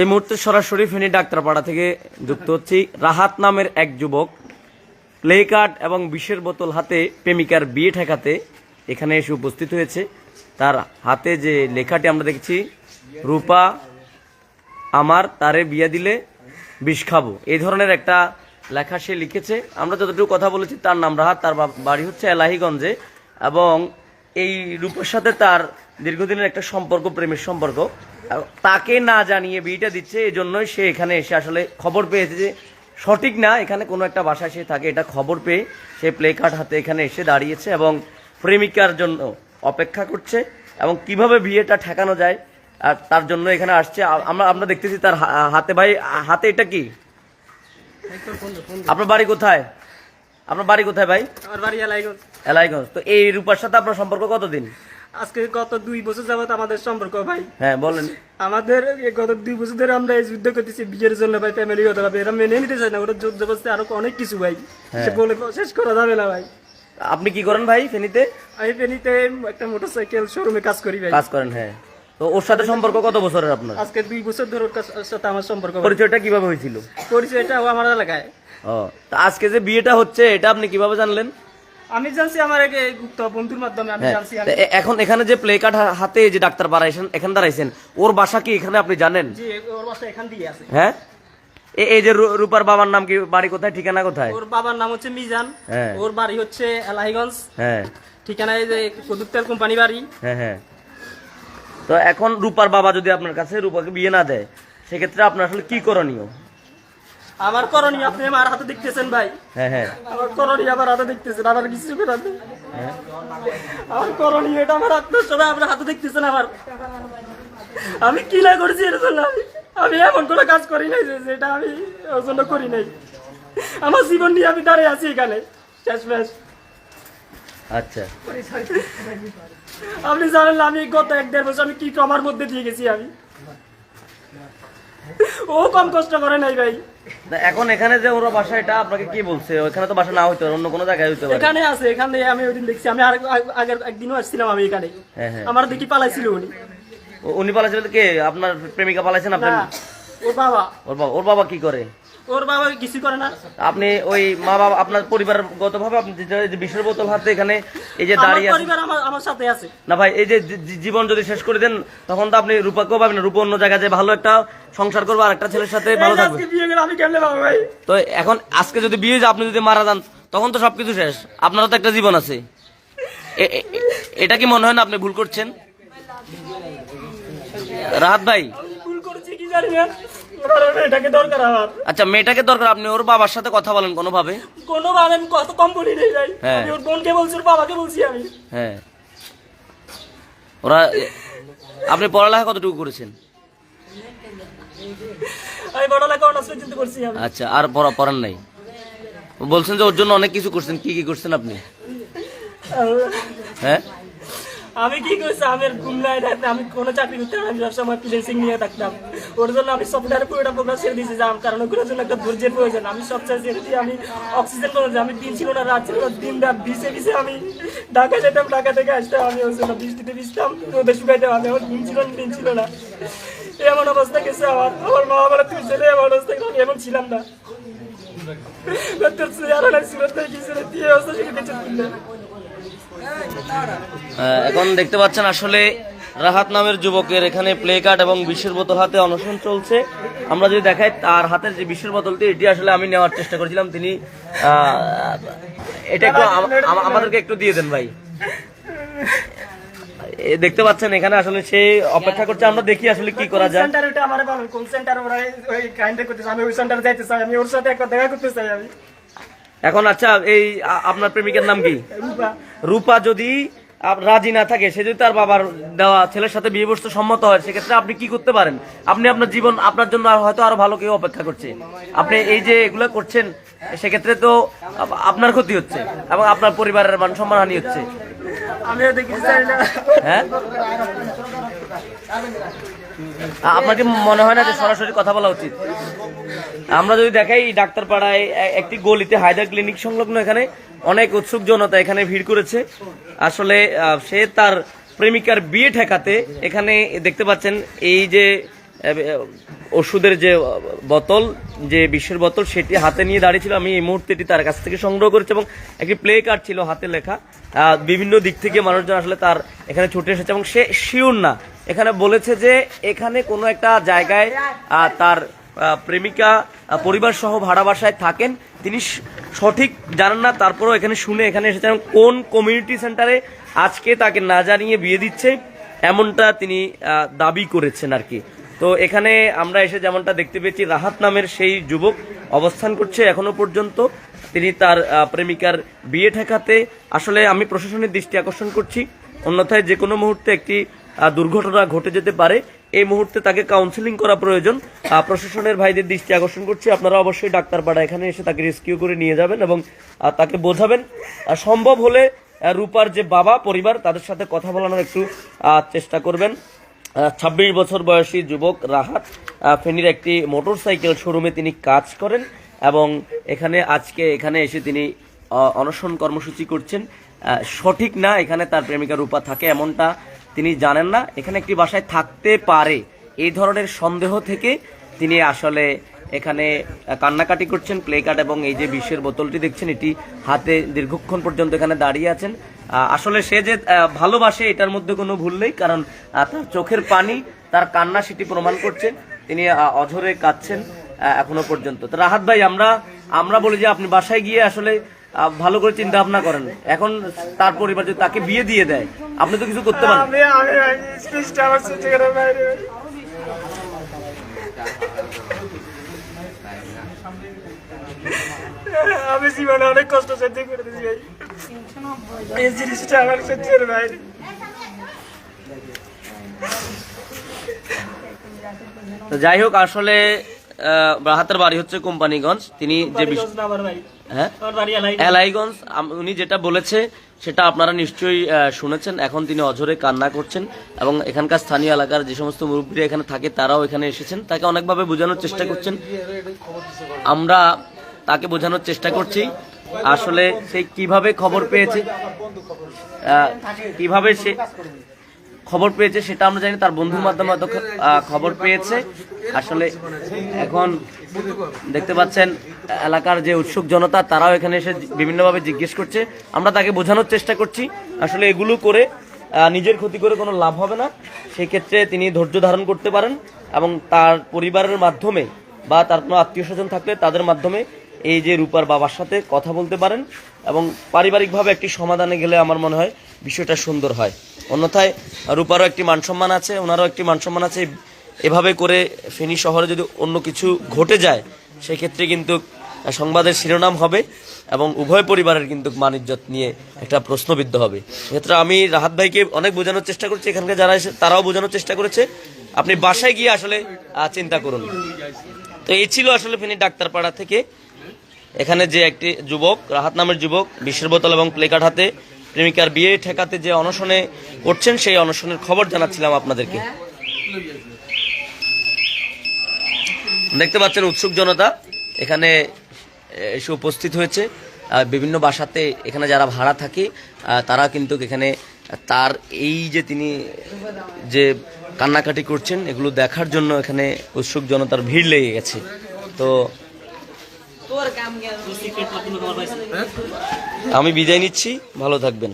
এই মুহূর্তে সরাসরি ফেনী ডাক্তারপাড়া থেকে যুক্ত হচ্ছি। রাহাত নামের এক যুবক, প্লে কার্ড এবং বিষের বোতল হাতে প্রেমিকার বিয়ে ঠেকাতে এখানে এসে উপস্থিত হয়েছে। তার হাতে যে লেখাটি আমরা দেখছি, রূপা, আমার তারে বিয়ে দিলে বিষ খাব। এই ধরনের একটা লেখা সে লিখেছে। আমরা যতটুকু কথা বলেছি, তার নাম রাহাত, তার বাড়ি হচ্ছে এলাহিগঞ্জে এবং এই রূপের সাথে তার দীর্ঘদিনের একটা সম্পর্ক, প্রেমের সম্পর্ক। তাকে না জানিয়ে বিয়েটা দিচ্ছে এই জন্যই সে এখানে এসে আসলে খবর পেয়েছে যে সঠিক না এখানে কোনো একটা বাসায় সে থাকে এটা খবর পেয়ে সে প্লে কার্ড হাতে এখানে এসে দাঁড়িয়েছে এবং প্রেমিকার জন্য অপেক্ষা করছে এবং কীভাবে বিয়েটা ঠেকানো যায় আর তার জন্য এখানে আসছে। আমরা আমরা দেখতেছি তার হাতে ভাই হাতে এটা কি? আপনার বাড়ি কোথায়? আপনার বাড়ি কোথায় ভাই? আমার বাড়ি এলাইগঞ্জ। এলাইগঞ্জ। তো এই রূপার সাথে আপনার সম্পর্ক কতদিন? আজকে গত দুই বছর যাবত আমাদের সম্পর্ক ভাই। হ্যাঁ বলেন। আমাদের গত দুই বছর ধরে আমরা এই যুদ্ধ করতেছি বিয়ের জন্য ভাই ফ্যামিলি হতে হবে এরা মেনে নিতে চায় না ওরা যুদ্ধ বসতে আরও অনেক কিছু ভাই। সে বলে শেষ করা যাবে না ভাই। আপনি কি করেন ভাই ফেনীতে? আমি ফেনীতে একটা মোটরসাইকেল শোরুমে কাজ করি ভাই। কাজ করেন হ্যাঁ। তো ওর সাথে সম্পর্ক কত বছরের আপনার? আজকে দুই বছর ধরে ওর সাথে আমার সম্পর্ক। পরিচয়টা কীভাবে হয়েছিল? পরিচয়টা আমার এলাকায়। ও তা আজকে যে বিয়েটা হচ্ছে এটা আপনি কীভাবে জানলেন? আমি জানছি আমার এই গুপ্ত বন্ধুর মাধ্যমে আমি হ্যাঁ। জানছি এখন এখানে যে প্লে কার্ড হাতে যে ডাক্তার বাড়াইছেন এখানে দাঁড়াইছেন ওর বাসা কি এখানে আপনি জানেন? জি ওর বাসা এখান দিয়ে আছে। হ্যাঁ? এই যে রূপার বাবার নাম কি বাড়ি কোথায় ঠিকানা কোথায়? ওর বাবার নাম হচ্ছে মিজান। হ্যাঁ। ওর বাড়ি হচ্ছে এলাহিগঞ্জ। হ্যাঁ। ঠিকানা এই যে কোম্পানি বাড়ি। হ্যাঁ হ্যাঁ। তো এখন রূপার বাবা যদি আপনার কাছে রূপাকে বিয়ে না দেয় সেক্ষেত্রে আপনার আসলে কি করণীয়? আমার করণীয় আপনি আমার হাতে দেখতেছেন ভাই। হ্যাঁ হ্যাঁ। আমার করণীয় আমার হাতে দেখতেছেন আমার কিছু করার নেই। আমার করণীয় এটা আমার আপনার সবাই আপনার হাতে দেখতেছেন আমার আমি কি না করেছি এর জন্য আমি আমি এমন কোনো কাজ করি নাই যে যেটা আমি ওর জন্য করি নাই। আমার জীবন নিয়ে আমি দাঁড়িয়ে আছি এখানে। শেষ শেষ আচ্ছা। আপনি জানেন আমি গত এক দেড় বছর আমি কি কমার মধ্যে দিয়ে গেছি আমি। ও কম কষ্ট করে নাই ভাই। এখন এখানে যে ওরা বাসা এটা আপনাকে কি বলছে? ওখানে তো বাসা না হইতে পারে অন্য কোনো জায়গায় হইতে পারে। এখানে আছে এখানে আমি ওই দিন দেখছি। আমি আর আগের একদিনও আসছিলাম আমি এখানে। হ্যাঁ, হ্যাঁ। আমার দেখি পালাইছিল উনি। উনি পালাইছিল কে? আপনার প্রেমিকা পালাইছেন না আপনার ওর বাবা। ওর বাবা ওর বাবা কি করে? ওর বাবা কিছু করে না। আপনি ওই মা বাবা আপনার পরিবারের গত ভাবে আপনি যে- যে বোতল হাতে এখানে এই যে দাঁড়িয়ে পরিবার আমার আমার সাথে আছে। না ভাই এই যে জীবন যদি শেষ করে দেন তখন তো আপনি রূপাকেও পাবেন রূপা অন্য জায়গায় যে ভালো একটা সংসার করব আর একটা ছেলের সাথে ভালো থাকবে। আজকে বিয়ে করে আমি কেমনে পাবো ভাই? তো এখন আজকে যদি বিয়ে যে আপনি যদি মারা যান তখন তো সবকিছু শেষ। আপনারও তো একটা জীবন আছে। এটা কি মনে হয় না আপনি ভুল করছেন? রাহাত ভাই ভুল করেছি কি জানি দরকার আমার। আচ্ছা মেয়েটাকে দরকার আপনি ওর বাবার সাথে কথা বলেন কোনোভাবে? কোনো ভাবে আমি কত কম বলি নেই ভাই। হ্যাঁ। আমি ওর বোনকে বলছি ওর বাবাকে বলছি আমি। হ্যাঁ। ওরা আপনি পড়ালেখা কতটুকু করেছেন? আমি বড় লেখা অনার্স পর্যন্ত করছি আমি। আচ্ছা আর পড়া পড়ান নাই? বলছেন যে ওর জন্য অনেক কিছু করছেন কি কি করছেন আপনি? হ্যাঁ? আমি কি করছি আমি আর নাই রাতে আমি কোনো চাকরি করতে আমি সবসময় ফ্রিল্যান্সিং নিয়ে থাকতাম। ওর জন্য আমি সফটওয়্যার পুরোটা প্রোগ্রাম ছেড়ে দিয়েছি যাম কারণ ওগুলোর জন্য একটা ধৈর্যের প্রয়োজন। আমি সব ছেড়ে দিয়ে আমি অক্সিজেন প্রয়োজন আমি দিন ছিল না, রাত ছিল না, দিন রাত ভিসে ভিসে আমি ঢাকা যেতাম, ঢাকা থেকে আসতাম, আমি ওর জন্য বৃষ্টিতে ভিজতাম, রোদে শুকাইতাম, আমি আমার দিন ছিল না, দিন ছিল না। এমন অবস্থা গেছে আমার। আমার মা বলে, তুই ছেলে, এমন অবস্থা আমি এমন ছিলাম না। তোর চেয়ারা লাগছিল তাই কিছু দিয়ে অবস্থা শিখে গেছে তুললে এখন দেখতে পাচ্ছেন আসলে রাহাত নামের যুবকের এখানে প্লে কার্ড এবং বিশ্বের বোতল হাতে অনশন চলছে। আমরা যদি দেখাই তার হাতের যে বিশ্বের বোতলটি এটি আসলে আমি নেওয়ার চেষ্টা করেছিলাম। তিনি এটা একটু আম- আম- আমাদেরকে একটু দিয়ে দেন ভাই। দেখতে পাচ্ছেন এখানে আসলে সে অপেক্ষা করছে। আমরা দেখি আসলে কি করা যায়। সেন্টার ওটা আমারে বলেন কোন সেন্টার ওরা ওই কাইন্ডে করতেছে। আমি ওই সেন্টারে যাইতে চাই আমি ওর সাথে একবার দেখা করতে চাই আমি। এখন আচ্ছা এই আপনার প্রেমিকের নাম কি? রূপা। রূপা যদি রাজি না থাকে সে যদি তার বাবার দেওয়া ছেলের সাথে বিয়ে বসতে সম্মত হয় সেক্ষেত্রে আপনি কি করতে পারেন? আপনি আপনার জীবন আপনার জন্য আর হয়তো আরও ভালো কেউ অপেক্ষা করছে। আপনি এই যে এগুলো করছেন সেক্ষেত্রে তো আপনার ক্ষতি হচ্ছে এবং আপনার পরিবারের মান সম্মান হানি হচ্ছে। হ্যাঁ? আ- আপনার কি মনে হয় না যে সরাসরি কথা বলা উচিত? আমরা যদি দেখাই ডাক্তার পাড়ায় একটি গলিতে হায়দার ক্লিনিক সংলগ্ন এখানে অনেক উৎসুক জনতা এখানে ভিড় করেছে। আসলে সে তার প্রেমিকার বিয়ে ঠেকাতে এখানে দেখতে পাচ্ছেন এই যে ওষুধের যে বোতল, যে বিষের বোতল, সেটি হাতে নিয়ে দাঁড়িয়েছিল। আমি এই মুহূর্তে এটি তার কাছ থেকে সংগ্রহ করেছি এবং একটি প্লে কার্ড ছিল হাতে লেখা। বিভিন্ন দিক থেকে মানুষজন আসলে তার এখানে ছুটে এসেছে এবং সে শিওর না। এখানে বলেছে যে এখানে কোনো একটা জায়গায় তার প্রেমিকা পরিবার সহ ভাড়া বাসায় থাকেন। তিনি সঠিক জানেন না, তারপরেও এখানে শুনে এখানে এসেছেন কোন কমিউনিটি সেন্টারে আজকে তাকে না জানিয়ে বিয়ে দিচ্ছে, এমনটা তিনি দাবি করেছেন আর কি। তো এখানে আমরা এসে যেমনটা দেখতে পেয়েছি, রাহাত নামের সেই যুবক অবস্থান করছে এখনও পর্যন্ত। তিনি তার প্রেমিকার বিয়ে ঠেকাতে। আসলে আমি প্রশাসনের দৃষ্টি আকর্ষণ করছি। অন্যথায় যে কোনো মুহূর্তে একটি দুর্ঘটনা ঘটে যেতে পারে। এই মুহূর্তে তাকে কাউন্সিলিং করা প্রয়োজন। প্রশাসনের ভাইদের দৃষ্টি আকর্ষণ করছি। আপনারা অবশ্যই ডাক্তারপাড়া এখানে এসে তাকে রেস্কিউ করে নিয়ে যাবেন এবং তাকে বোঝাবেন। সম্ভব হলে রূপার যে বাবা পরিবার, তাদের সাথে কথা বলানোর একটু চেষ্টা করবেন। ছাব্বিশ বছর বয়সী যুবক রাহাত ফেনীর একটি মোটরসাইকেল শোরুমে তিনি কাজ করেন এবং এখানে আজকে এখানে এসে তিনি অনশন কর্মসূচি করছেন। সঠিক না, এখানে তার প্রেমিকা রূপা থাকে এমনটা তিনি জানেন না। এখানে একটি বাসায় থাকতে পারে, এই ধরনের সন্দেহ থেকে তিনি আসলে এখানে কান্নাকাটি করছেন প্লে কার্ড এবং এই যে বিষের বোতলটি দেখছেন, এটি হাতে দীর্ঘক্ষণ পর্যন্ত এখানে দাঁড়িয়ে আছেন। আসলে সে যে ভালোবাসে, এটার মধ্যে কোনো ভুল নেই, কারণ তার চোখের পানি, তার কান্না সেটি প্রমাণ করছেন তিনি অঝরে কাঁদছেন এখনও পর্যন্ত। তো রাহাত ভাই, আমরা আমরা বলি যে আপনি বাসায় গিয়ে আসলে ভালো করে চিন্তা ভাবনা করেন। এখন তার পরিবার যদি তাকে বিয়ে দিয়ে দেয়, আপনি তো কিছু করতে পারেন। আমি জীবনে অনেক কষ্ট সহ্য করে দিয়েছি ভাই। এই জিনিসটা আমার সহ্যের বাইরে তো যাই হোক আসলে রাহাতের বাড়ি হচ্ছে কোম্পানিগঞ্জ। তিনি যে হ্যাঁ? এলাইগঞ্জ। উনি যেটা বলেছে সেটা আপনারা নিশ্চয়ই শুনেছেন। এখন তিনি অঝরে কান্না করছেন এবং এখানকার স্থানীয় এলাকার যে সমস্ত মুরব্বীরা এখানে থাকে, তারাও এখানে এসেছেন। তাকে অনেকভাবে বোঝানোর চেষ্টা করছেন। আমরা তাকে বোঝানোর চেষ্টা করছি। আসলে সে কীভাবে খবর পেয়েছে কীভাবে সে খবর পেয়েছে সেটা আমরা জানি তার বন্ধুর মাধ্যমে খবর পেয়েছে। আসলে এখন দেখতে পাচ্ছেন এলাকার যে উৎসুক জনতা তারাও এখানে এসে বিভিন্নভাবে জিজ্ঞেস করছে। আমরা তাকে বোঝানোর চেষ্টা করছি। আসলে এগুলো করে নিজের ক্ষতি করে কোনো লাভ হবে না। সেই ক্ষেত্রে তিনি ধৈর্য ধারণ করতে পারেন এবং তার পরিবারের মাধ্যমে বা তার কোনো আত্মীয় স্বজন থাকলে তাদের মাধ্যমে এই যে রূপার বাবার সাথে কথা বলতে পারেন এবং পারিবারিকভাবে একটি সমাধানে গেলে আমার মনে হয় বিষয়টা সুন্দর হয়। অন্যথায় রূপারও একটি মানসম্মান আছে, ওনারও একটি মানসম্মান আছে। এভাবে করে ফেনী শহরে যদি অন্য কিছু ঘটে যায়, সেক্ষেত্রে কিন্তু সংবাদের শিরোনাম হবে এবং উভয় পরিবারের কিন্তু মানিজ্যত নিয়ে একটা প্রশ্নবিদ্ধ হবে। সেক্ষেত্রে আমি রাহাত ভাইকে অনেক বোঝানোর চেষ্টা করছি, এখানকার যারা এসে তারাও বোঝানোর চেষ্টা করেছে। আপনি বাসায় গিয়ে আসলে চিন্তা করুন। তো এই ছিল আসলে ফেনী ডাক্তারপাড়া থেকে এখানে যে একটি যুবক, রাহাত নামের যুবক বিশ্বের বোতল এবং প্লেকার্ড হাতে প্রেমিকার বিয়ে ঠেকাতে যে অনশনে করছেন, সেই অনশনের খবর জানাচ্ছিলাম আপনাদেরকে। দেখতে পাচ্ছেন উৎসুক জনতা, এখানে এসে উপস্থিত হয়েছে। বিভিন্ন বাসাতে এখানে যারা ভাড়া থাকে তারা কিন্তু এখানে তার এই যে তিনি যে কান্নাকাটি করছেন, এগুলো দেখার জন্য এখানে উৎসুক জনতার ভিড় লেগে গেছে। তো আমি বিদায় নিচ্ছি ভালো থাকবেন।